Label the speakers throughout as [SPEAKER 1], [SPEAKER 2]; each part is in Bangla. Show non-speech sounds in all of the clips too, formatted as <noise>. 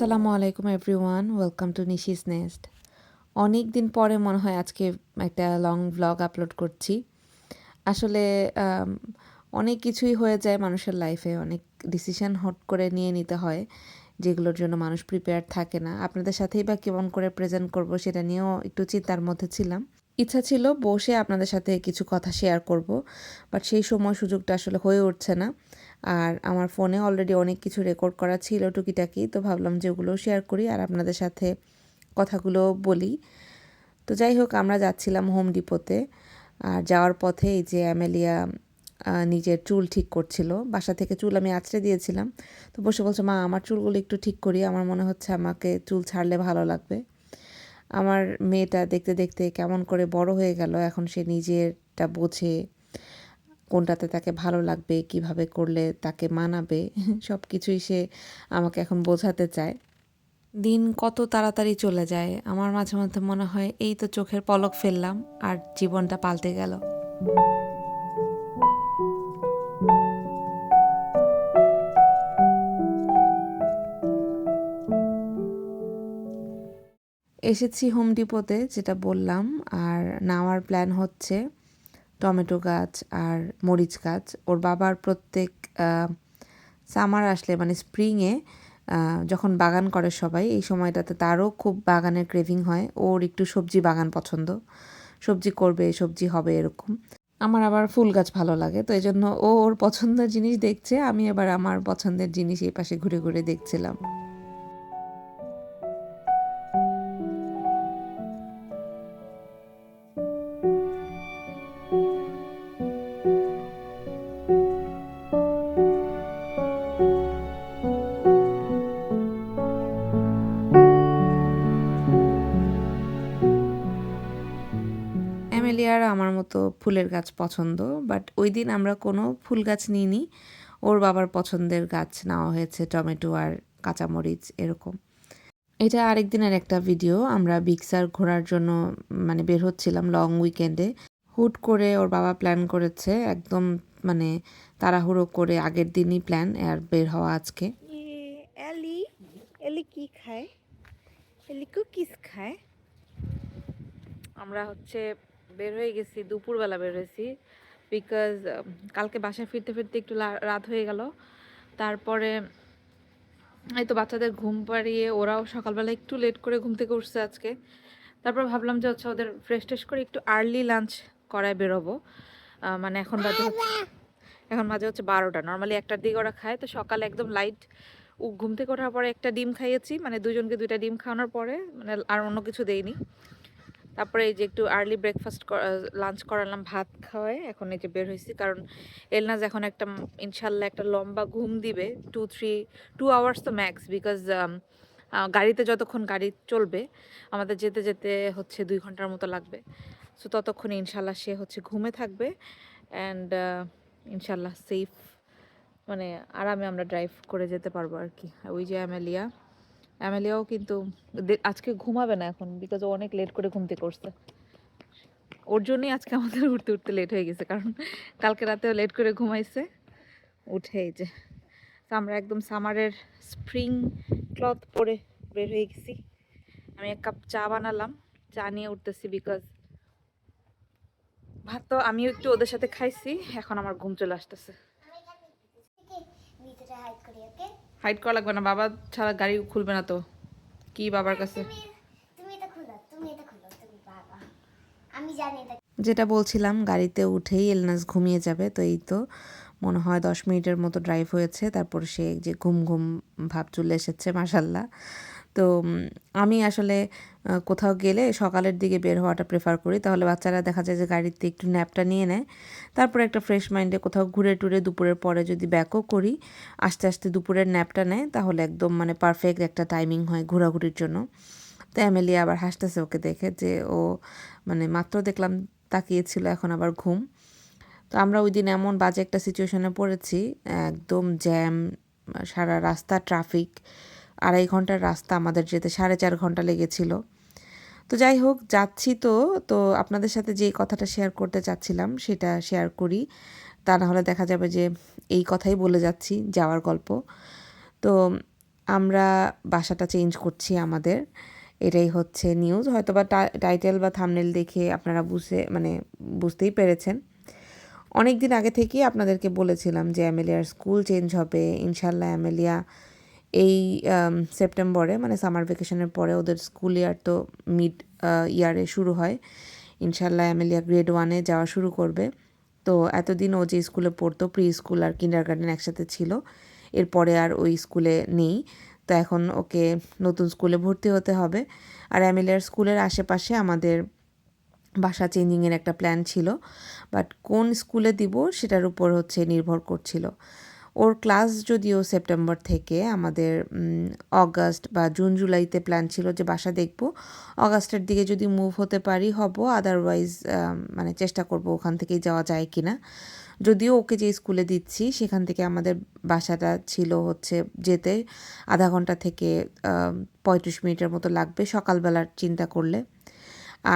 [SPEAKER 1] আসসালামু আলাইকুম everyone welcome to Nishi's nest অনেক দিন পরে মনে হয় আজকে একটা লং ব্লগ আপলোড করছি। আসলে অনেক কিছুই হয়ে যায় মানুষের লাইফে অনেক ডিসিশন হট করে নিয়ে নিতে হয়, যেগুলোর জন্য মানুষ প্রিপেয়ার থাকে না। আপনাদের সাথেই বা কেমন করে প্রেজেন্ট করব সেটা নিয়েও একটু চিন্তার মধ্যে ছিলাম। ইচ্ছা ছিল বসে আপনাদের সাথে কিছু কথা শেয়ার করব বাট সেই সময় সুযোগটা আসলে হয়ে উঠছে না। আর আমার ফোনে অলরেডি অনেক কিছু রেকর্ড করা ছিল টুকিটাকি, তো ভাবলাম যে ওগুলো শেয়ার করি আর আপনাদের সাথে কথাগুলো বলি। তো যাই হোক, আমরা যাচ্ছিলাম হোম ডিপোতে আর যাওয়ার পথে এই যে অ্যামেলিয়া নিজের চুল ঠিক করছিল। বাসা থেকে চুল আমি আঁচড়ে দিয়েছিলাম। তো বসে বলছে, মা, আমার চুলগুলো একটু ঠিক করি। আমার মনে হচ্ছে আমাকে চুল ছাড়লে ভালো লাগবে। আমার মেয়েটা দেখতে দেখতে কেমন করে বড় হয়ে গেল। এখন সে নিজেরটা বোঝে। কোনটাতে তাকে ভালো লাগবে, কীভাবে করলে তাকে মানাবে <laughs> সব কিছুই সে আমাকে এখন বোঝাতে চায়। দিন কত তাড়াতাড়ি চলে যায়, আমার মাঝে মধ্যে মনে হয় এই তো চোখের পলক ফেললাম, আর জীবনটা পাল্টে গেল। এসেছি হোম ডিপোতে, যেটা বললাম, আর নামার প্ল্যান হচ্ছে টমেটো গাছ আর মরিচ গাছ। ওর বাবার প্রত্যেক সামার আসলে মানে স্প্রিংয়ে যখন বাগান করে সবাই, এই সময়টাতে তারও খুব বাগানের ক্রেভিং হয়। ওর একটু সবজি বাগান পছন্দ। সবজি করবে, সবজি হবে এরকম। আমার আবার ফুল গাছ ভালো লাগে, তো এই জন্য ও ওর পছন্দের জিনিস দেখছে। আমি এবার আমার পছন্দের জিনিস এই পাশে ঘুরে ঘুরে দেখছিলাম। আর আমার মতো ফুলের গাছ পছন্দ বাট ওই দিন আমরা কোনো ফুল গাছ নিইনি। ওর বাবার পছন্দের গাছ নেওয়া হয়েছে টমেটো আর কাঁচামরিচ এরকম। এটা আরেক দিনের একটা ভিডিও আমরা বিক্সার ঘোরার জন্য মানে বের হচ্ছিলাম লং উইকেন্ডে হুট করে ওর বাবা প্ল্যান করেছে একদম মানে তাড়াহুড়ো করে আগের দিনই প্ল্যান আর বের হওয়া আজকে।
[SPEAKER 2] এলি এলি কি খায়? এলি খায়। আমরা হচ্ছে বের হয়ে গেছি, দুপুরবেলা বের হয়েছি বিকজ কালকে বাসায় ফিরতে ফিরতে একটু রাত হয়ে গেল। তারপরে এই তো বাচ্চাদের ঘুম পাড়িয়ে ওরাও সকালবেলা একটু লেট করে ঘুম থেকে উঠছে আজকে। তারপর ভাবলাম যে হচ্ছে ওদের ফ্রেশ ট্রেশ করে একটু আর্লি লাঞ্চ করায় বেরোবো। মানে এখন বাজে এখন বাজে হচ্ছে বারোটা। নর্মালি একটার দিকে ওরা খায়, তো সকালে একদম লাইট ঘুম থেকে ওঠার পরে একটা ডিম খাইয়েছি মানে দুজনকে দুইটা ডিম খাওয়ানোর পরে মানে আর অন্য কিছু দেইনি। তারপরে এই যে একটু আর্লি ব্রেকফাস্ট লাঞ্চ করালাম, ভাত খাওয়ায়, এখন এই যে বের হয়েছি কারণ এলনাজ এখন একটা, ইনশাল্লাহ একটা লম্বা ঘুম দিবে টু থ্রি টু আওয়ার্স তো ম্যাক্স বিকজ গাড়িতে যতক্ষণ গাড়ি চলবে, আমাদের যেতে যেতে হচ্ছে দুই ঘণ্টার মতো লাগবে। সো ততক্ষণ ইনশাল্লাহ সে হচ্ছে ঘুমে থাকবে অ্যান্ড ইনশাল্লাহ সেফ মানে আরামে আমরা ড্রাইভ করে যেতে পারব আর কি। ওই যে অ্যামেলিয়াও কিন্তু আজকে ঘুমাবে না এখন বিকজ ও অনেক লেট করে ঘুমতে করছে ওর জন্যই আজকে আমাদের <laughs> উঠতে উঠতে লেট হয়ে গেছে, কারণ কালকে রাতেও লেট করে ঘুমাইছে। উঠে যে, তো আমরা একদম সামারের স্প্রিং ক্লথ পরে বের হয়ে গেছি। আমি এক কাপ চা বানালাম, চা নিয়ে উঠতেছি বিকজ ভাত তো আমিও একটু ওদের সাথে খাইছি, এখন আমার ঘুম চলে আসতেছে।
[SPEAKER 1] হাইট করা লাগবে না বাবা ছাড়া গাড়ি খুলবে না তো। কি বাবার কাছে?
[SPEAKER 3] তুমি তুমি এটা খুলো তুমি এটা খুলো তুমি বাবা। আমি জানি এটা
[SPEAKER 1] যেটা বলছিলাম গাড়িতে উঠেই এলনাস ঘুমিয়ে যাবে তো এই তো মনে হয় দশ মিনিটের মতো ড্রাইভ হয়েছে তারপর সে যে ঘুম ঘুম ভাব চলে এসেছে মাসাল্লাহ তো আমি আসলে কোথাও গেলে সকালের দিকে বের হওয়াটা প্রেফার করি। তাহলে বাচ্চারা দেখা যায় যে গাড়িতে একটু ন্যাপটা নিয়ে নেয়। তারপর একটা ফ্রেশ মাইন্ডে কোথাও ঘুরে টুরে দুপুরের পরে যদি ব্যাকও করি, আস্তে আস্তে দুপুরের ন্যাপটা নেয়, তাহলে একদম মানে পারফেক্ট একটা টাইমিং হয় ঘোরাঘুরির জন্য। তো অ্যামেলিয়া আবার হাসতেছে ওকে দেখে যে, ও মানে মাত্র দেখলাম তাকিয়েছিল, এখন আবার ঘুম। তো আমরা ওই দিন এমন বাজে একটা সিচুয়েশনে পড়েছি, একদম জ্যাম সারা রাস্তা ট্রাফিক আড়াই ঘণ্টার রাস্তা আমাদের যেতে সাড়ে চার ঘণ্টা লেগেছিল। তো যাই হোক, যাচ্ছি তো তো আপনাদের সাথে যে কথাটা শেয়ার করতে চাচ্ছিলাম সেটা শেয়ার করি। তা না হলে দেখা যাবে যে এই কথাই বলে যাচ্ছি, যাওয়ার গল্প। তো আমরা বাসাটা চেঞ্জ করছি আমাদের। এটাই হচ্ছে নিউজ হয়তো বা টাইটেল বা থামনেল দেখে আপনারা বুঝে মানে বুঝতেই পেরেছেন। অনেক দিন আগে থেকেই আপনাদেরকে বলেছিলাম যে অ্যামেলিয়ার স্কুল চেঞ্জ হবে। ইনশাল্লাহ অ্যামেলিয়া এই সেপ্টেম্বরে মানে সামার ভ্যাকেশনের পরে ওদের স্কুল ইয়ার তো মিড ইয়ারে শুরু হয়। ইনশাল্লাহ অ্যামেলিয়া গ্রেড ওয়ানে যাওয়া শুরু করবে। তো এতদিন ও যে স্কুলে পড়তো প্রি স্কুল আর কিন্ডার গার্ডেন একসাথে ছিল, এরপরে আর ওই স্কুলে নেই। তো এখন ওকে নতুন স্কুলে ভর্তি হতে হবে। আর অ্যামেলিয়ার স্কুলের আশেপাশে আমাদের বাসা চেঞ্জিংয়ের একটা প্ল্যান ছিল বাট কোন স্কুলে দিব সেটার উপর হচ্ছে নির্ভর করছিল। ওর ক্লাস যদিও সেপ্টেম্বর থেকে আমাদের অগাস্ট বা জুন জুলাইতে প্ল্যান ছিল যে বাসা দেখব। অগাস্টের দিকে যদি মুভ হতে পারি, হব। আদারওয়াইজ মানে চেষ্টা করব ওখান থেকেই যাওয়া যায় কি না যদিও ওকে যে স্কুলে দিচ্ছি, সেখান থেকে আমাদের বাসাটা ছিল হচ্ছে যেতে আধা ঘণ্টা থেকে পঁয়ত্রিশ মিনিটের মতো লাগবে সকালবেলার চিন্তা করলে।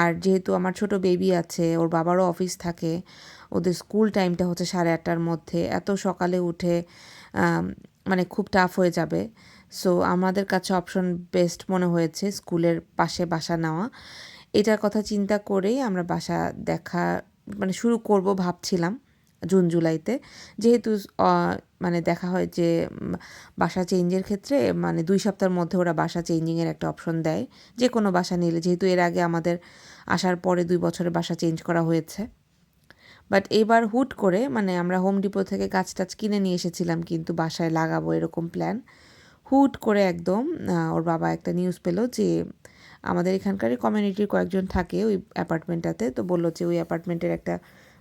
[SPEAKER 1] আর যেহেতু আমার ছোট বেবি আছে, ওর বাবারও অফিস থাকে ওদের স্কুল টাইমটা হচ্ছে সাড়ে আটটার মধ্যে। এত সকালে উঠে মানে খুব টাফ হয়ে যাবে। সো আমাদের কাছে অপশন বেস্ট মনে হয়েছে স্কুলের পাশে বাসা নেওয়া। এটার কথা চিন্তা করেই আমরা বাসা দেখা মানে শুরু করব ভাবছিলাম জুন, জুলাইতে। যেহেতু মানে দেখা হয় যে বাসা চেঞ্জের ক্ষেত্রে মানে দুই সপ্তাহের মধ্যে ওরা বাসা চেঞ্জিংয়ের একটা অপশন দেয়। যে কোনো বাসা নিলে, যেহেতু এর আগে আমাদের আসার পরে দুই বছরে বাসা চেঞ্জ করা হয়েছে। বাট এবার হুট করে মানে আমরা হোম ডিপো থেকে গাছ টাছ কিনে নিয়ে এসেছিলাম কিন্তু বাসায় লাগাবো এরকম প্ল্যান হুট করে একদম ওর বাবা একটা নিউজ পেল যে আমাদের এখানকারই কমিউনিটির কয়েকজন থাকে ওই অ্যাপার্টমেন্টটাতে তো বলল যে ওই অ্যাপার্টমেন্টের একটা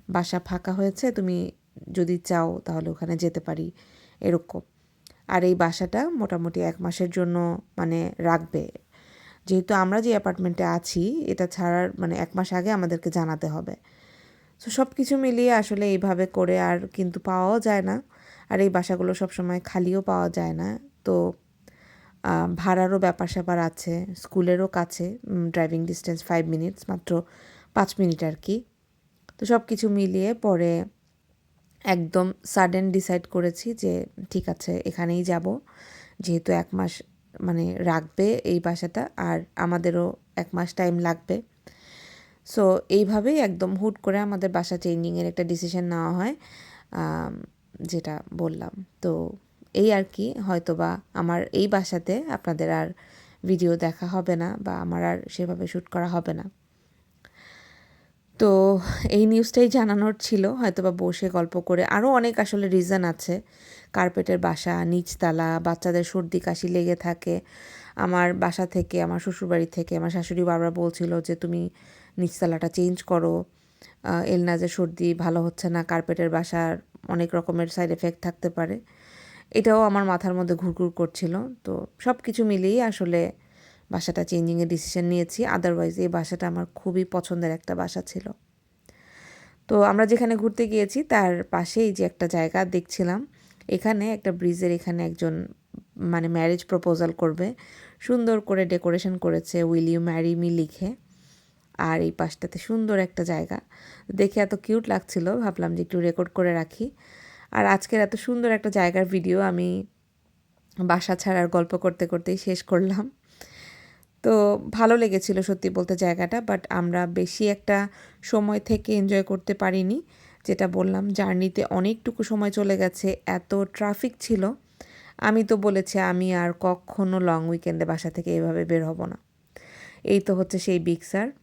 [SPEAKER 1] বাসা ফাঁকা হয়েছে, তুমি যদি চাও তাহলে ওখানে যেতে পারি, এরকম। আর এই বাসাটা মোটামুটি এক মাসের জন্য মানে রাখবে। যেহেতু আমরা যে অ্যাপার্টমেন্টে আছি, এটা ছাড়ার মানে এক মাস আগে আমাদেরকে জানাতে হবে। সো সব কিছু মিলিয়ে আসলে এইভাবে করে আর কিন্তু পাওয়াও যায় না। আর এই বাসাগুলো সবসময় খালিও পাওয়া যায় না। তো ভাড়ারও ব্যাপার স্যাপার আছে, স্কুলেরও কাছে ড্রাইভিং ডিস্টেন্স ফাইভ মিনিটস মাত্র পাঁচ মিনিট আর কি। তো সব কিছু মিলিয়ে পরে একদম সাডেন ডিসাইড করেছি যে, ঠিক আছে, এখানেই যাব। যেহেতু এক মাস মানে রাখবে এই বাসাটা, আর আমাদেরও এক মাস টাইম লাগবে। সো এইভাবেই একদম হুট করে আমাদের বাসা চেঞ্জিংয়ের একটা ডিসিশন নেওয়া হয় যেটা বললাম। তো এই আর কি, হয়তোবা আমার এই বাসাতে আপনাদের আর ভিডিও দেখা হবে না বা আমার আর সেভাবে শ্যুট করা হবে না। তো এই নিউজটাই জানানোর ছিল, হয়তোবা বসে গল্প করে আরও অনেক আসলে রিজন আছে। কার্পেটের বাসা, নিচতলা, বাচ্চাদের সর্দি কাশি লেগে থাকে। আমার বাসা থেকে, আমার শ্বশুরবাড়ি থেকে, আমার শাশুড়ি বারবার বলছিল যে, তুমি নিচতলাটা চেঞ্জ করো। এলনাজের সর্দি ভালো হচ্ছে না, কার্পেটের বাসার অনেক রকমের সাইড এফেক্ট থাকতে পারে। এটাও আমার মাথার মধ্যে ঘুরঘুর করছিল। তো সব কিছু মিলিয়েই আসলে বাসাটা চেঞ্জিংয়ের ডিসিশন নিয়েছি। আদারওয়াইজ এই বাসাটা আমার খুবই পছন্দের একটা বাসা ছিল। তো আমরা যেখানে ঘুরতে গিয়েছি, তার পাশেই যে একটা জায়গা দেখছিলাম, এখানে একটা ব্রিজের এখানে একজন মানে ম্যারেজ প্রপোজাল করবে। সুন্দর করে ডেকোরেশন করেছে উইল ইউ ম্যারি মি লিখে। আর এই পাশটাতে সুন্দর একটা জায়গা। দেখে এত কিউট লাগছিল ভাবলাম যে একটু রেকর্ড করে রাখি। আর আজকের এত সুন্দর একটা জায়গার ভিডিও আমি বাসা ছাড়ার গল্প করতে করতেই শেষ করলাম। তো ভালো লেগেছিল সত্যি বলতে জায়গাটা বাট আমরা বেশি একটা সময় থেকে এনজয় করতে পারিনি। যেটা বললাম জার্নিতে অনেকটুকু সময় চলে গেছে এত ট্রাফিক ছিল। আমি তো বলেছি আমি আর কখনো লং উইকেন্ডে বাসা থেকে এভাবে বের হব না। এই তো হচ্ছে সেই আহ,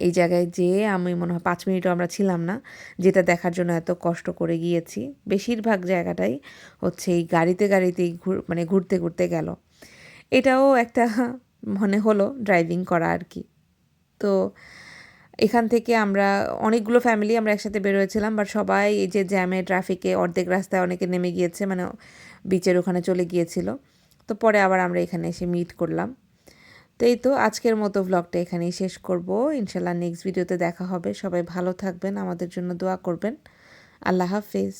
[SPEAKER 1] এই জায়গায় যেয়ে আমি মনে হয় পাঁচ মিনিটও আমরা ছিলাম না, যেটা দেখার জন্য এত কষ্ট করে গিয়েছি। বেশিরভাগ জায়গাটাই হচ্ছে এই গাড়িতে গাড়িতেই ঘুর মানে ঘুরতে ঘুরতে গেল। এটাও একটা <laughs> মনে হলো ড্রাইভিং করা আর কি। তো এখান থেকে আমরা অনেকগুলো ফ্যামিলি আমরা একসাথে বেরোয়েছিলাম বাট সবাই এই যে জ্যামে ট্রাফিকে অর্ধেক রাস্তায় অনেকে নেমে গিয়েছে মানে বিচের ওখানে চলে গিয়েছিল। তো পরে আবার আমরা এখানে এসে মিট করলাম। তো এই তো আজকের মতো ব্লগটা এখানেই শেষ করব। ইনশাল্লাহ নেক্সট ভিডিওতে দেখা হবে। সবাই ভালো থাকবেন, আমাদের জন্য দোয়া করবেন। আল্লাহ হাফিজ।